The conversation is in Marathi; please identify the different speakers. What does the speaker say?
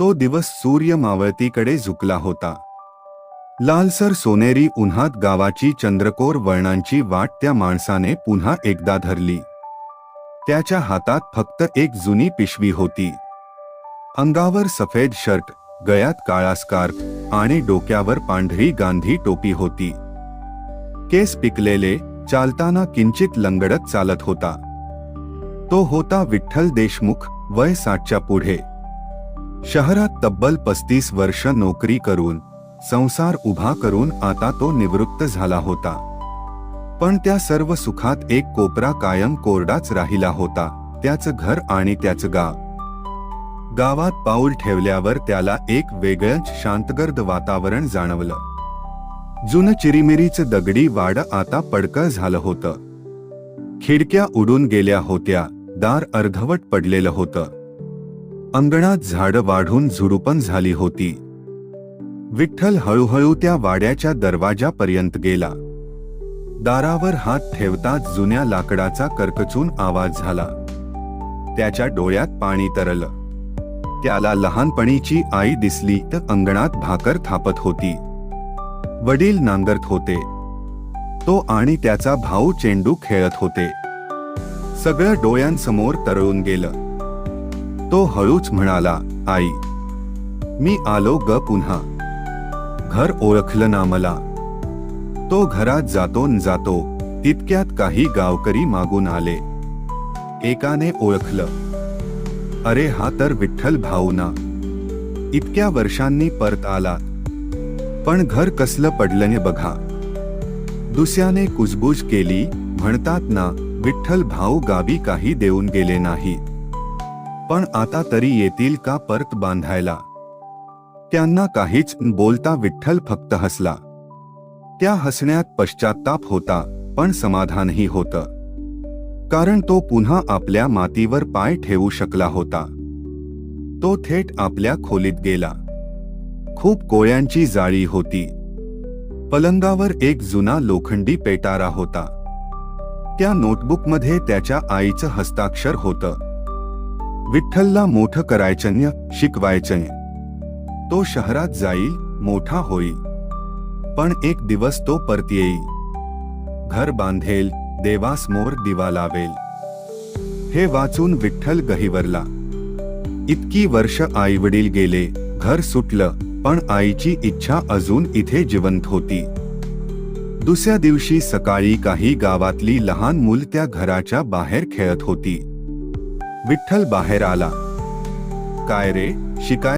Speaker 1: तो दिवस सूर्य मावळतीकडे झुकला होता. लालसर सोनेरी उन्हात गावाची चंद्रकोर वळणांची वाट त्या माणसाने पुन्हा एकदा धरली. त्याच्या हातात फक्त एक जुनी पिशवी होती. अंगावर सफेद शर्ट गळ्यात काळा स्कार्फ आणि डोक्यावर पांढरी गांधी टोपी होती. केस पिकलेले चालताना किंचित लंगडत चालत होता. तो होता विठ्ठल देशमुख वय साठच्या पुढे. शहरात तब्बल पस्तीस वर्ष नोकरी करून संसार उभा करून आता तो निवृत्त झाला होता. पण त्या सर्व सुखात एक कोपरा कायम कोरडाच राहिला होता त्याचं घर आणि त्याचं गाव गावात पाऊल ठेवल्यावर त्याला एक वेगळंच शांतगर्द वातावरण जाणवलं. जुनं चिरीमिरीचं दगडी वाड आता पडकं झालं होतं. खिडक्या उडून गेल्या होत्या दार अर्धवट पडलेलं होतं. अंगणात झाडं वाढून झुडुपण झाली होती. विठ्ठल हळूहळू त्या वाड्याच्या दरवाजापर्यंत गेला. दारावर हात ठेवताच जुन्या लाकडाचा करकचून आवाज झाला. त्याच्या डोळ्यात पाणी तरलं. त्याला लहानपणीची आई दिसली तर अंगणात भाकर थापत होती. वडील नांगरत होते. तो आणि त्याचा भाऊ चेंडू खेळत होते. सगळं डोळ्यांसमोर तरळून गेलं. तो हळूच म्हणाला आई मी आलो ग पुन्हा. घर ओळखलं ना मला. तो घरात जातो न जातो तितक्यात काही गावकरी मागून आले. एकाने ओळखलं. अरे हा तर विठ्ठल भाऊ ना इतक्या वर्षांनी परत आला. पण घर कसलं पडलं बघा. दुसऱ्याने कुजबूज केली म्हणतात ना विठ्ठल भाऊ गावी काही देऊन गेले नाही. पण आता तरी येतील का परत बांधायला? त्यांना काहीच बोलता विठ्ठल फक्त हसला. त्या हसण्यात पश्चाताप होता पण समाधानही होतं. कारण तो पुन्हा आपल्या मातीवर पाय ठेवू शकला होता. तो थेट आपल्या खोलीत गेला. खूप कोळ्यांची जाळी होती. पलंगावर एक जुना लोखंडी पेटारा होता. त्या नोटबुकमध्ये त्याच्या आईचं हस्ताक्षर होतं. विठ्ठलला मोठं करायचन्य शिकवायचंय. तो शहरात जाईल मोठा होईल. पण एक दिवस तो परत येईल. घर बांधेल देवासमोर दिवा लावेल. हे वाचून विठ्ठल गहिवरला. इतकी वर्ष आई वडील गेले घर सुटलं पण आईची इच्छा अजून इथे जिवंत होती. दुसऱ्या दिवशी सकाळी काही गावातली लहान मूल त्या घराच्या बाहेर खेळत होती. विठ्ठल बाहेर आला. काय रे? शिकाय